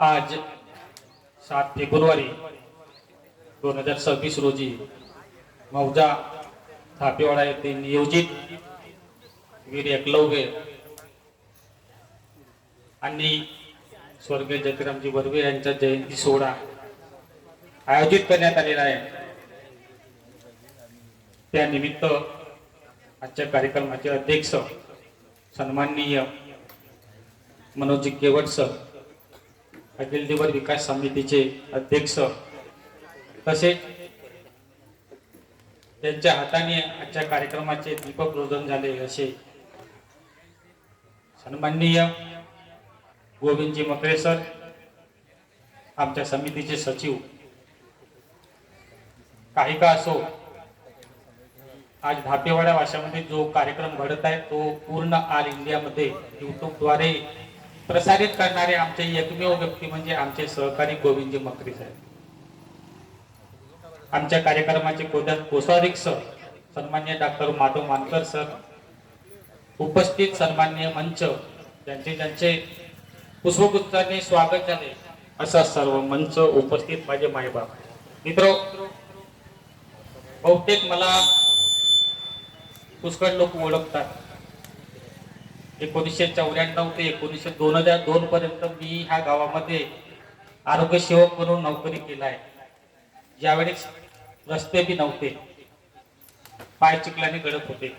आज सात फेब्रुवारी दोन हजार सव्वीस रोजी मौजा थापेवाडा येथे नियोजित वीर एकलव्य आणि स्वर्गीय जतिरामजी बर्वे यांचा जयंती सोहळा आयोजित करण्यात आलेला आहे. त्यानिमित्त आजच्या कार्यक्रमाचे अध्यक्ष सन्माननीय मनोज केवट सर अखिल दिवर विकास समितीचे अध्यक्ष. तसेच त्यांच्या हाताने आजच्या कार्यक्रमाचे दीपक दीपप्रज्वलन झाले असे. सन्माननीय गोविंदजी मकरे सर आमच्या समितीचे सचिव. काही का असो आज धापेवाडा भाषामध्ये जो कार्यक्रम घडत आहे तो पूर्ण आल इंडियामध्ये युट्यूबद्वारे प्रसारित करणारे आमचे एकमेव व्यक्ती म्हणजे आमचे सहकारी गोविंदजी मकरी साहेब. आमच्या कार्यक्रमाचे कोदा- सर सन्मान्य डॉक्टर माधव मानकर सर उपस्थित सन्मान्य मंच ज्यांचे ज्यांचे पुष्पगुच्छाने स्वागत झाले असा सर्व मंच उपस्थित माझे मायबाप मित्र बहुतेक मला पुष्कळ लोक ओळखतात. एकोणीसशे चौऱ्याण्णव ते एकोणीसशे दोन हजार दोन पर्यंत मी ह्या गावामध्ये आरोग्य सेवक म्हणून नोकरी केला आहे. ज्यावेळेस रस्ते बी नव्हते. पाय चिखलाने गडप होते.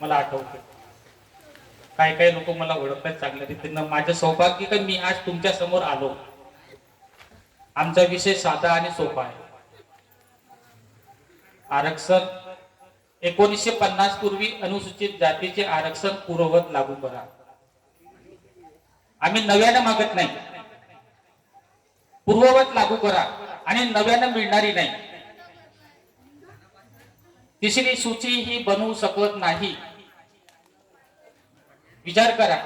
मला आठवते. काही काही लोक मला ओळखतात चांगल्या रीतीनं. माझं सौभाग्य का मी आज तुमच्यासमोर आलो. आमचा विषय साधा आणि सोपा आहे. आरक्षण एकोणीसशे पन्नास पूर्वी अनुसूचित जातीचे आरक्षण पूर्ववत लागू करा. आम्ही नव्यानं मागत नाही. पूर्ववत लागू करा आणि नव्यानं मिळणारी नाही. तिसरी सूची ही बनवू शकत नाही. विचार करा.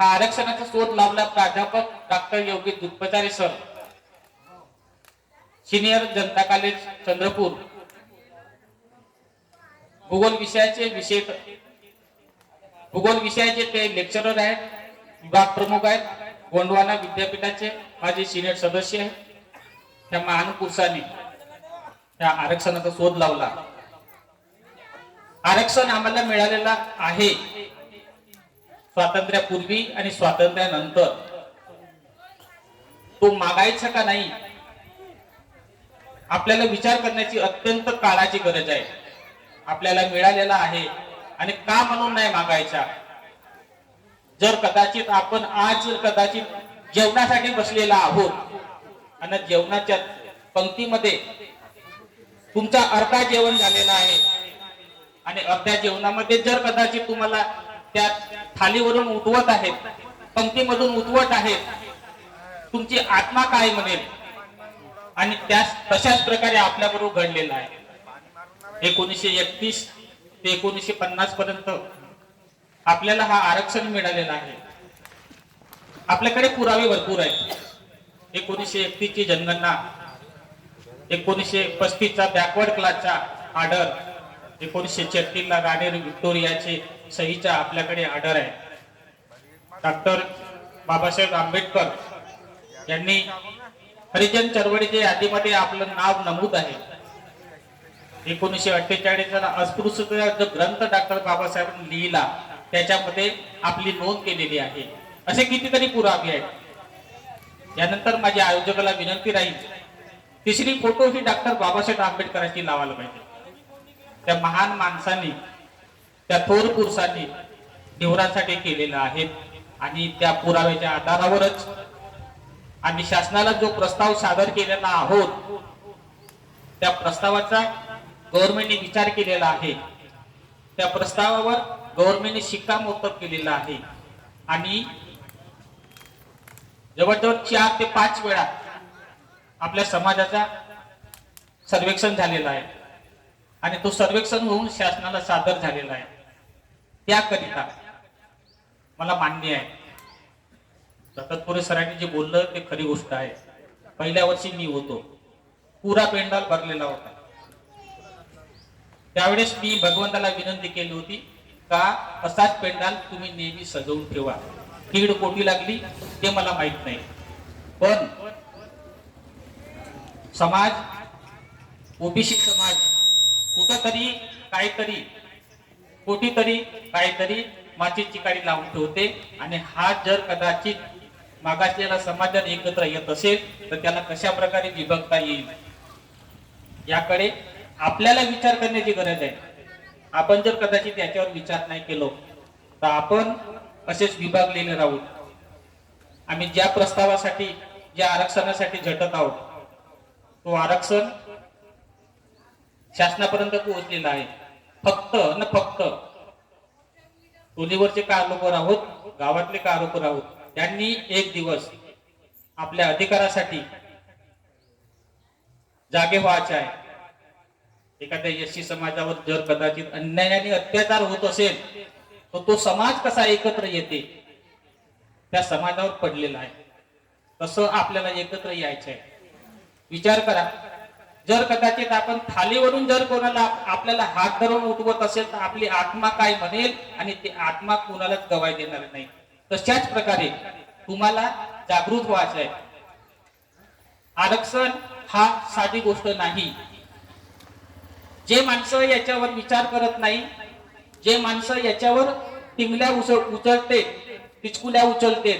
हा आरक्षणाचा शोध लावला प्राध्यापक doctor Yogi Dudhpachare sir. Senior Janata college Chandrapur. भूगोल विषयाचे विषय भूगोल विषयाचे ते लेक्चरर आहेत विभाग प्रमुख आहेत. गोंडवाना विद्यापीठाचे माझे सिनियर सदस्य आहेत. त्या महान पुरुषांनी त्या आरक्षणाचा शोध लावला. आरक्षण आम्हाला मिळालेला आहे. स्वातंत्र्यापूर्वी आणि स्वातंत्र्यानंतर. तो मागायचा का नाही? आपल्याला विचार करण्याची अत्यंत काळाची गरज आहे. आपल्याला मिळालेला आहे आणि का म्हणून नाही मागायचा? जर कदाचित आपण आज कदाचित जेवणासाठी बसलेला आहोत आणि जेवणाच्या पंक्तीमध्ये तुमचा अर्धा जेवण झालेला आहे आणि अर्ध्या जेवणामध्ये जर कदाचित तुम्हाला त्या थालीवरून उठवत आहेत पंक्तीमधून उठवत आहेत तुमची आत्मा काय म्हणेल? आणि त्याच तशाच प्रकारे आपल्याबरोबर घडलेला आहे. एकोणीसशे एकतीस ते एकोणीसशे पन्नास पर्यंत आपल्याला हा आरक्षण मिळालेला आहे. आपल्याकडे पुरावे भरपूर आहेत. एकोणीसशे एकतीस ची जनगणना एकोणीसशे पस्तीसचा बॅकवर्ड क्लासचा ऑर्डर एकोणीसशे छत्तीस ला राणेर व्हिक्टोरियाचे सहीचा आपल्याकडे ऑर्डर आहे. डॉक्टर बाबासाहेब आंबेडकर यांनी हरिजन चळवळीच्या यादीमध्ये आपलं नाव नमूद आहे. एकोणीसशे अठ्ठेचाळीस ला अस्पृश्यता जो ग्रंथ डॉक्टर बाबासाहेबांनी लिहिला. त्याच्यामध्ये आपली नोंद केलेली आहे. असे कितीतरी पुरावे आहेत. यानंतर माझ्या आयोजकाला विनंती राहील तिसरी फोटो ही डॉक्टर बाबासाहेब आंबेडकरांची लावायला पाहिजे. त्या महान माणसांनी त्या थोर पुरुषांनी निवरासाठी केलेलं आहे आणि त्या पुराव्याच्या आधारावरच आम्ही शासनाला जो प्रस्ताव सादर केलेला आहोत त्या प्रस्तावाचा गव्हर्नमेंटने विचार केलेला आहे. त्या प्रस्तावावर गव्हर्नमेंटने शिक्कामोर्तब केलेला आहे. आणि जवळजवळ चार ते पाच वेळा आपल्या समाजाचा सर्वेक्षण झालेला आहे. आणि तो सर्वेक्षण होऊन शासनाला सादर झालेला आहे. त्याकरिता मला मान्य आहे. दत्तपुरे सरांनी जे बोललं ते खरी गोष्ट आहे. पहिल्या वर्षी मी होतो. पुरा पेंडाल भरलेला होता. त्यावेळेस मी भगवंताला विनंती केली होती का असाच पेंडाल तुम्ही नेहमी सजवून ठेवा. कीड कोटी लागली ते मला माहीत नाही. पण समाज ओबीसी समाज कुठंतरी काहीतरी कुठेतरी काहीतरी माचीची काडी लावून ठेवते आणि हा जर कदाचित मागासलेला समाज जर एकत्र येत असेल तर त्याला कशा प्रकारे विभक्ता येईल? याकडे आपल्याला विचार करण्याची गरज आहे. आपण जर कदाचित याच्यावर विचार नाही केलो तर आपण असेच विभागलेले राहू. आम्ही ज्या प्रस्तावासाठी ज्या आरक्षणासाठी झटत आहोत तो आरक्षण शासनापर्यंत पोहोचलेला आहे. फक्त न फक्त टोलीवरचे का आरोपवर आहोत गावातले का आरोपवर आहोत त्यांनी एक दिवस आपल्या अधिकारासाठी जागे व्हायचे आहे. एखाद्या यशी समाजावर जर कदाचित अन्यायाने अत्याचार होत असेल तर तो समाज कसा एकत्र येते? त्या समाजावर पडलेला आहे. तसं आपल्याला एकत्र यायचं आहे. विचार करा. जर कदाचित आपण थालीवरून जर कोणाला आपल्याला हात धरून उठवत असेल तर आपली आत्मा काय म्हणेल आणि ती आत्मा कोणालाच गवाय देणार नाही. तशाच प्रकारे तुम्हाला जागृत व्हायचं आहे. आरक्षण हा साधी गोष्ट नाही. जे माणसं याच्यावर विचार करत नाही जे माणसं याच्यावर टिंगल्या उचल उचलते पिचकुल्या उचलते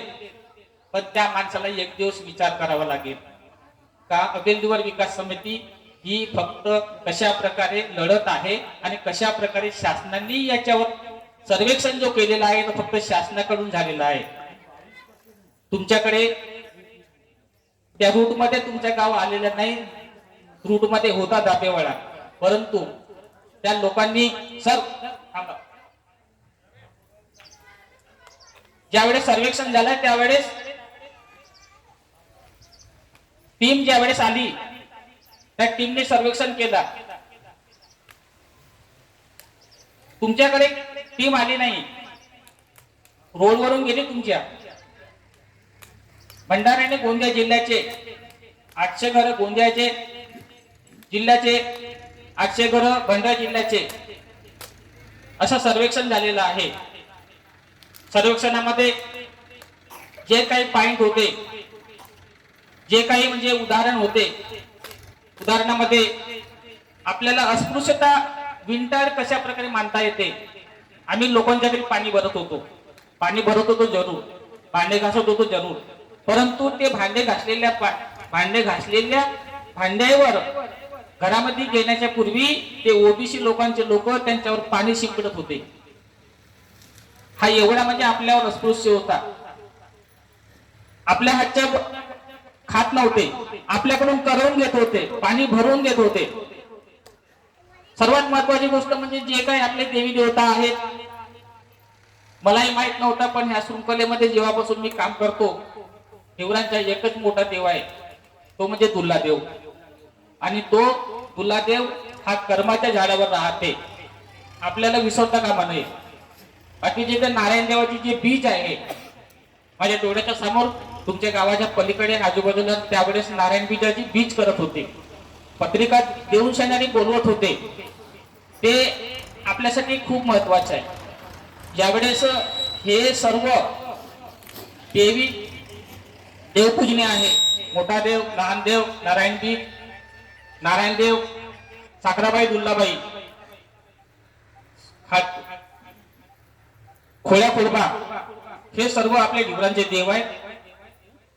पण त्या माणसाला एक दिवस विचार करावा लागेल. का अबेंदुवर विकास समिती ही फक्त कशा प्रकारे लढत आहे आणि कशा प्रकारे शासनाने याच्यावर सर्वेक्षण जो केलेला आहे तो फक्त शासनाकडून झालेला आहे. तुमच्याकडे त्या रूटमध्ये तुमच्या गाव आलेलं नाही रूटमध्ये होता दाबेवाडा. परंतु त्या लोकांनी सर थांबा. ज्यावेळेस सर्वेक्षण झालं त्यावेळेस टीम ज्यावेळेस आली त्या टीमने सर्वेक्षण केला. तुमच्याकडे टीम आली नाही. रोडवरून गेली तुमच्या. भंडाऱ्याने गोंदिया जिल्ह्याचे आठशे घर गोंदियाचे जिल्ह्याचे आठशे घर भंडारा जिल्ह्याचे. असं सर्वेक्षण झालेलं आहे. सर्वेक्षणामध्ये जे काही पॉइंट होते जे काही म्हणजे उदाहरण होते उदाहरणामध्ये आपल्याला अस्पृश्यता विंटर कशा प्रकारे मानता येते आम्ही लोकांच्या घरी पाणी भरत होतो. पाणी भरत होतो जरूर. भांडे घासत होतो जरूर. परंतु ते भांडे घासलेल्या भांडे घासलेल्या भांड्यावर घरामध्ये घेण्याच्या पूर्वी ते ओबीसी लोकांचे लोक त्यांच्यावर पाणी शिंपडत होते. हा एवढा म्हणजे आपल्यावर अस्पृश्य होता. आपल्या हातच्या खात नव्हते. आपल्याकडून करवून घेत होते. पाणी भरून घेत होते. सर्वात महत्वाची गोष्ट म्हणजे जे काही आपले देवी देवता आहेत मलाही माहीत नव्हतं पण ह्या शृंखलेमध्ये जेव्हापासून मी काम करतो देवरांचा एकच मोठा देव आहे. तो म्हणजे दुल्ला देव आणि तो दुल्ला हा कर्माच्या झाडावर राहते. आपल्याला विसरता कामा नये. बाकी जे ते नारायण देवाची जे बीज आहे माझ्या डोळ्याच्या समोर तुमच्या गावाच्या पलीकडे आजूबाजूला त्यावेळेस नारायण बीजाची बीज करत होते. पत्रिका देऊन शेणारी बोलवत होते. ते आपल्यासाठी खूप महत्वाचं आहे. ज्यावेळेस हे सर्व देवी देवपूजने आहे. मोठा देव लहान देव नारायण बीज नारायणदेव साखराबाई दुल्लाबाई. खोळ्या खोडबा हे सर्व आपल्या जीवनाचे देव आहेत.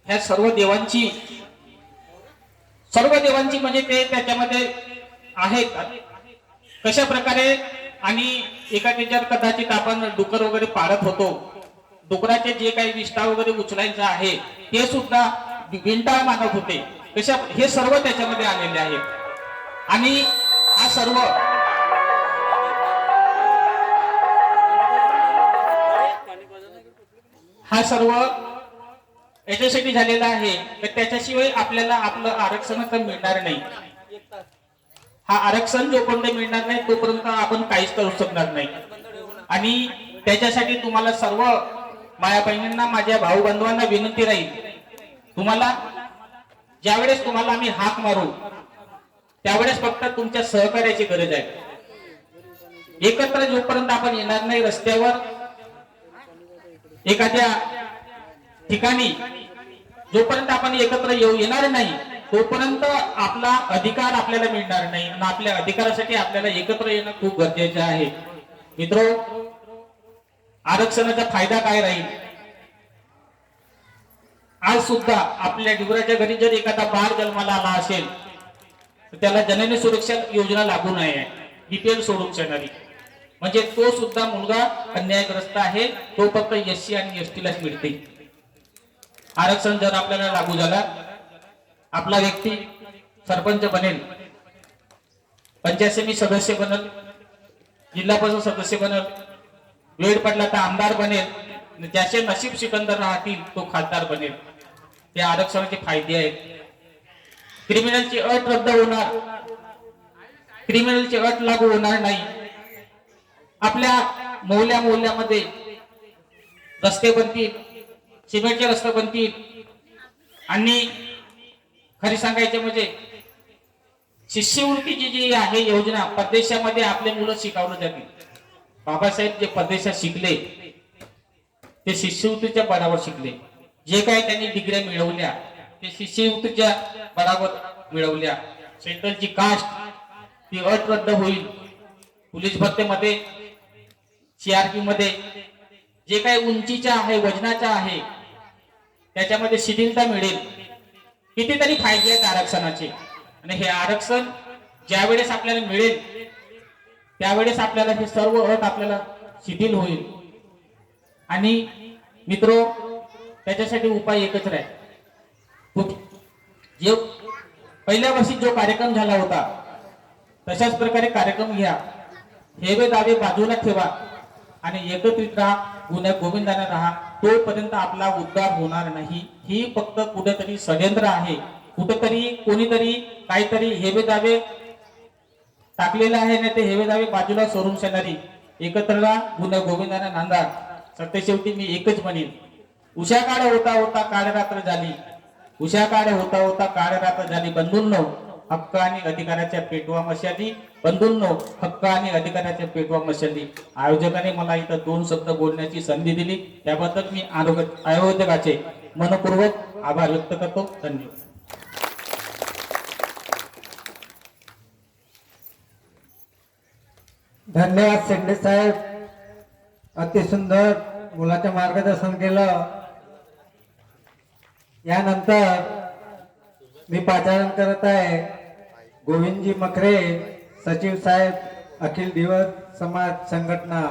ह्या सर्व देवांची सर्व देवांची म्हणजे ते त्याच्यामध्ये आहेत. कशा प्रकारे आणि एका त्याच्यात कदाचित आपण डुकर वगैरे पाडत होतो. डुकराचे जे काही विष्ठा वगैरे उचलायचं आहे ते सुद्धा विंटाळ मानत होते. कशा हे सर्व त्याच्यामध्ये आलेले आहे आणि हा सर्व हा सर्व याच्यासाठी झालेला आहे. तर त्याच्याशिवाय आपल्याला आपलं आरक्षण तर मिळणार नाही. हा आरक्षण जोपर्यंत मिळणार नाही तोपर्यंत आपण काहीच करू शकणार नाही. आणि त्याच्यासाठी तुम्हाला सर्व माया बहिणींना माझ्या भाऊ बांधवांना विनंती राहील. तुम्हाला ज्यावेळेस तुम्हाला आम्ही हाक मारू त्यावेळेस फक्त तुमच्या सहकार्याची गरज आहे. एकत्र जोपर्यंत आपण येणार नाही रस्त्यावर एखाद्या ठिकाणी जोपर्यंत आपण एकत्र येऊ येणार नाही तोपर्यंत आपला अधिकार आपल्याला मिळणार नाही. आणि आपल्या अधिकारासाठी आपल्याला एकत्र येणं खूप गरजेचं आहे. मित्र आरक्षणाचा फायदा काय राहील? आज सुद्धा आपल्या डिवराच्या घरी जर एखादा बाळ जन्माला आला असेल तर त्याला जननी सुरक्षा योजना लागू नाही आहे सोडून येणारी म्हणजे तो सुद्धा मुलगा अन्यायग्रस्त आहे तो फक्त एस आणि एस लाच मिळते. आरक्षण जर आपल्याला लागू झाला आपला व्यक्ती सरपंच बनेल पंचायत समिती सदस्य बनल जिल्हा परिषद सदस्य बनल वेळ पडला तर आमदार बनेल ज्याचे नशीब सिकंदर राहतील तो खासदार बनेल. ते आरक्षणाचे फायदे आहेत. क्रिमिनलची अट रद्द होणार. क्रिमिनलची अट लागू होणार नाही. आपल्या मोहल्या मोहल्यामध्ये रस्ते बनतील सिमेंटचे रस्ते बनतील. आणि खरी सांगायचे म्हणजे शिष्यवृत्तीची जी आहे योजना परदेशामध्ये आपले मुलं शिकवलं जातील. बाबासाहेब जे परदेशात शिकले ते शिष्यवृत्तीच्या बळावर शिकले. जे काही त्यांनी डिग्र्या मिळवल्या ते शिष्यवृत्तीच्या बराबर मिळवल्या. सेंट्रलची कास्ट ती अट रद्द होईल. पोलीस भरतीमध्ये सीआरपी मध्ये जे काही उंचीच्या आहे वजनाच्या आहे त्याच्यामध्ये शिथिलता मिळेल. कितीतरी फायदे आहेत आरक्षणाचे. आणि हे आरक्षण ज्या वेळेस आपल्याला मिळेल त्यावेळेस आपल्याला हे सर्व अट आपल्याला शिथिल होईल. आणि मित्रो त्याच्यासाठी उपाय एकच राहील जे पहिल्या वर्षी जो कार्यक्रम झाला होता तशाच प्रकारे कार्यक्रम घ्या. हेवे दावे बाजूला ठेवा आणि एकत्रित राहा गुन्हा गोविंदाने राहा. तोपर्यंत आपला उद्धार होणार नाही. ही फक्त कुठेतरी षडयंत्र आहे. कुठेतरी कोणीतरी काहीतरी हेवे दावे टाकलेलं आहे ना ते हेवे दावे बाजूला सोडून शेणारी एकत्र राहा गुन्ह्या गोविंदाने नांदा. सत्य शेवटी मी एकच म्हणेन. उशा काळ होता होता काळरात्र झाली. उशा काळ होता होता काळरात्र झाली. बंधूंनो हक्क आणि अधिकाराच्या पेटवा मशाली बंधूंनो हक्क आणि अधिकाराच्या पेटवा मशाली आयोजकाने मला इथं दोन शब्द बोलण्याची संधी दिली. त्याबद्दल मी आयोजकाचे मनपूर्वक आभार व्यक्त करतो. धन्यवाद. धन्यवाद शेंडे साहेब. अति सुंदर मुलाचे मार्गदर्शन केलं. यानंतर मी पाचारण करत आहे गोविंदजी मखरे सचिव साहेब अखिल दिवस समाज संघटना.